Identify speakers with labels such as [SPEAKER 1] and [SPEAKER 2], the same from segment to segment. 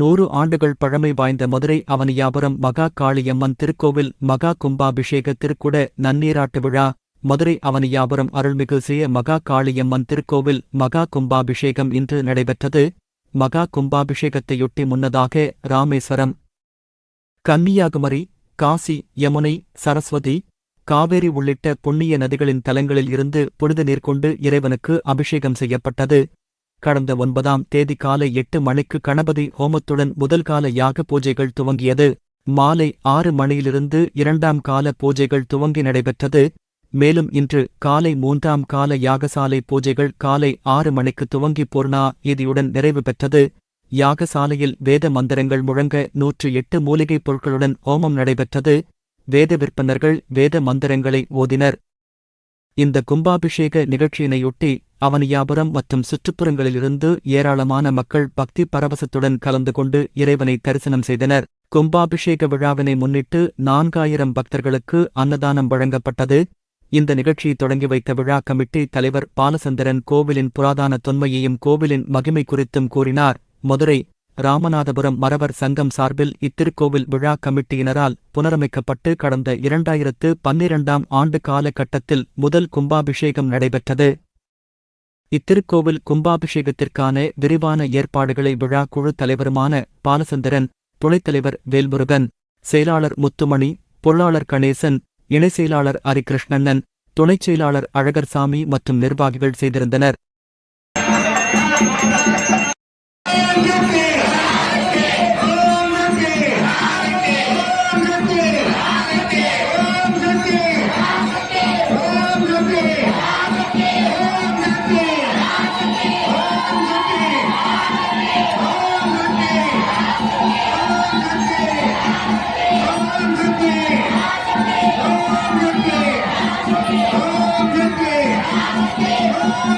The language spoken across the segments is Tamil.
[SPEAKER 1] நூறு ஆண்டுகள் பழமை வாய்ந்த மதுரை அவனியாபுரம் மகா காளியம்மன் திருக்கோவில் மகா கும்பாபிஷேக திருக்குட நன்னீராட்டு விழா மதுரை அவனியாபுரம் அருள்மிகு செய்ய மகா காளியம்மன் திருக்கோவில் மகா கும்பாபிஷேகம் இன்று நடைபெற்றது. மகா கும்பாபிஷேகத்தையொட்டி முன்னதாக ராமேஸ்வரம் கன்னியாகுமரி காசி யமுனை சரஸ்வதி காவேரி உள்ளிட்ட புண்ணிய நதிகளின் தலங்களில் இருந்து புனித நீர் கொண்டு இறைவனுக்கு அபிஷேகம் செய்யப்பட்டது. கடந்த ஒன்பதாம் தேதி காலை எட்டு மணிக்கு கணபதி ஹோமத்துடன் முதல் கால யாக பூஜைகள் துவங்கியது. மாலை ஆறு மணியிலிருந்து இரண்டாம் கால பூஜைகள் துவங்கி நடைபெற்றது. மேலும் இன்று காலை மூன்றாம் கால யாகசாலை பூஜைகள் காலை ஆறு மணிக்கு துவங்கி பூர்ணா இதியுடன் நிறைவு பெற்றது. யாகசாலையில் வேத மந்திரங்கள் முழங்க நூற்று எட்டு மூலிகைப் பொருட்களுடன் ஹோமம் நடைபெற்றது. வேத விற்பனர்கள் வேத மந்திரங்களை ஓதினர். இந்த கும்பாபிஷேக நிகழ்ச்சியினையொட்டி அவனியாபுரம் மற்றும் சுற்றுப்புறங்களிலிருந்து ஏராளமான மக்கள் பக்தி பரவசத்துடன் கலந்து கொண்டு இறைவனை தரிசனம் செய்தனர். கும்பாபிஷேக விழாவினை முன்னிட்டு நான்காயிரம் பக்தர்களுக்கு அன்னதானம் வழங்கப்பட்டது. இந்த நிகழ்ச்சியை தொடங்கி வைத்த விழா கமிட்டி தலைவர் பாலசந்திரன் கோவிலின் புராதான தொன்மையையும் கோவிலின் மகிமை குறித்தும் கூறினார். மதுரை ராமநாதபுரம் மரவர் சங்கம் சார்பில் இத்திருக்கோவில் விழா கமிட்டியினரால் புனரமைக்கப்பட்டு கடந்த இரண்டாயிரத்து பன்னிரண்டாம் ஆண்டு காலகட்டத்தில் முதல் கும்பாபிஷேகம் நடைபெற்றது. இத்திருக்கோவில் கும்பாபிஷேகத்திற்கான விரிவான ஏற்பாடுகளை விழா குழு தலைவருமான பாலசந்திரன் துணைத்தலைவர் வேல்முருகன் செயலாளர் முத்துமணி பொருளாளர் கணேசன் இணை செயலாளர் ஹரிகிருஷ்ணன் துணைச் செயலாளர் அழகர்சாமி மற்றும் நிர்வாகிகள் செய்திருந்தனர்.
[SPEAKER 2] Happy Home!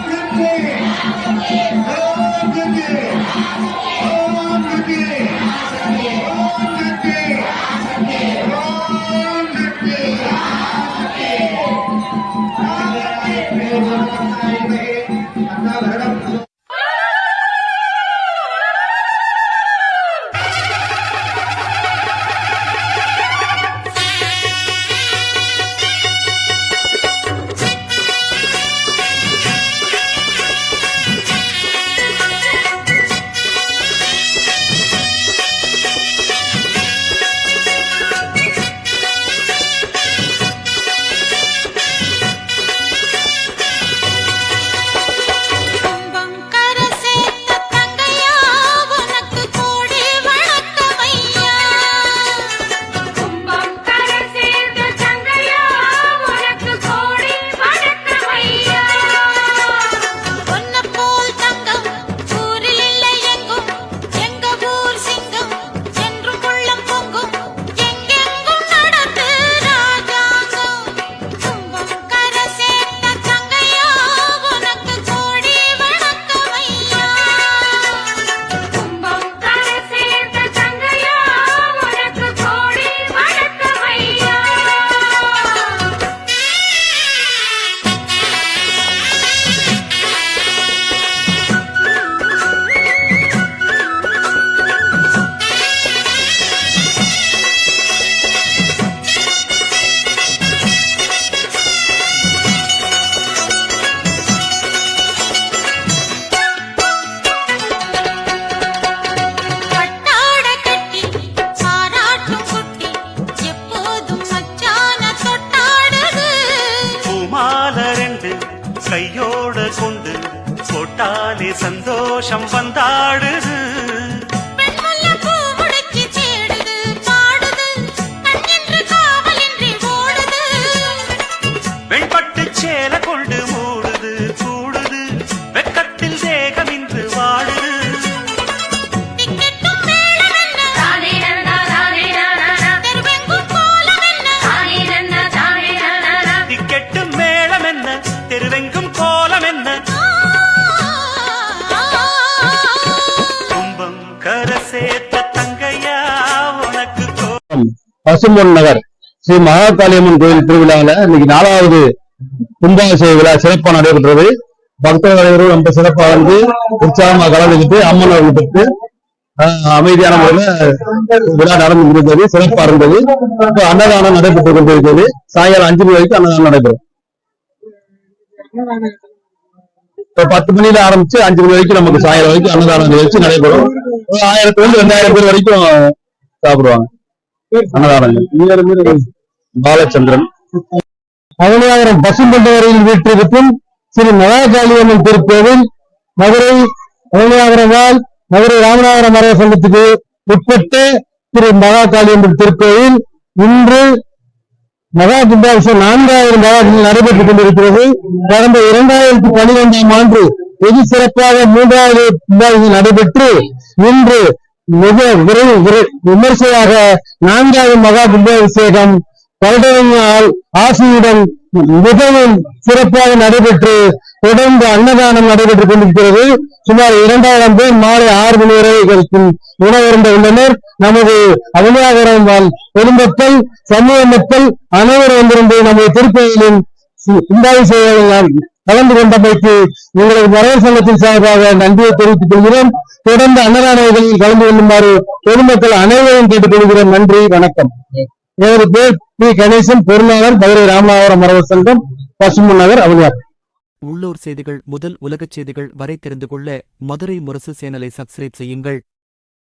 [SPEAKER 2] சந்தோஷம் வந்தாடுது.
[SPEAKER 3] பசும்பொன் நகர். ஸ்ரீ மகாகாளியம்மன் கோயில் திருவிழாவில் இன்னைக்கு நாலாவது கும்பாபிஷேக விழா சிறப்பாக நடைபெற்றது. பக்தர்கள் அனைவரும் ரொம்ப சிறப்பாக வந்து உற்சாகமாக கலந்துக்கிட்டு அம்மன் அருள் பெற்று ஆஹ், அமைதியான முறையில் விழா நடந்து முடிந்தது சிறப்பா இருந்தது. இப்போ அன்னதானம் நடைபெற்றுக் கொண்டிருக்கிறது. சாயங்காலம் அஞ்சு மணி வரைக்கும் அன்னதானம் நடைபெறும். இப்போ பத்து மணில ஆரம்பிச்சு அஞ்சு மணி வரைக்கும் நமக்கு சாயங்காலம் வரைக்கும் அன்னதானம் நிகழ்ச்சி நடைபெறும். ஆயிரத்துல இருந்து ரெண்டாயிரம் பேர் வரைக்கும் சாப்பிடுவாங்க. அன்னதானங்கள் பாலச்சந்திரன். அவனியாகரம் பசும்பண்டவரையில் வீட்டிற்கும் ஸ்ரீ மகாகாளியம்மன் திருக்கோவில் மதுரை அவனியாகரமால் மதுரை ராமநாதபுரம் மரப சங்கத்துக்கு உட்பட்ட திரு மகாகாளியம்மன் திருக்கோவில் இன்று மகா கும்பாபிஷேகம் நான்காயிரம் மகாஜி நடைபெற்றுக் கொண்டிருக்கிறது. கடந்த இரண்டாயிரத்தி பனிரெண்டாம் ஆண்டு வெகு சிறப்பாக மூன்றாவது கும்பாபிஷேகம் நடைபெற்று இன்று மிக விரைவு விமர்சையாக நான்காவது மகா கும்பாபிஷேகம் வருடனால் ஆசியுடன் மிகவும் சிறப்பாக நடைபெற்று தொடர்ந்து அன்னதானம் நடைபெற்றுக் கொண்டிருக்கிறது. சுமார் இரண்டாயிரம் பேர் மாலை ஆறு மணி வரை இதற்கு உணவருந்த உள்ளனர் நமது அவனியாகரம் வாழ் பொதுமக்கள் சமூக மக்கள் அனைவரும் வந்திருந்து நமது திருக்கோயிலின் கும்பாபிஷேகம் கலந்து கொண்டமைக்கு எங்களது வரவர் சங்கத்தின் சார்பாக நன்றியை தெரிவித்துக் கொள்கிறோம். தொடர்ந்து அன்னதானங்களில் கலந்து கொள்ளுமாறு பொதுமக்கள் அனைவரும் கேட்டுக்கொள்கிறோம். நன்றி வணக்கம். எனது பேர் பி. கணேசன் பொருளாளர் மதுரை ராமநாதபுரம் மரவர் சங்கம் பசுமன் நகர் அவனியார்
[SPEAKER 1] உள்ளூர் செய்திகள் முதல் உலகச் செய்திகள் வரை தெரிந்து கொள்ள மதுரை முரசு சேனலை சப்ஸ்கிரைப் செய்யுங்கள்.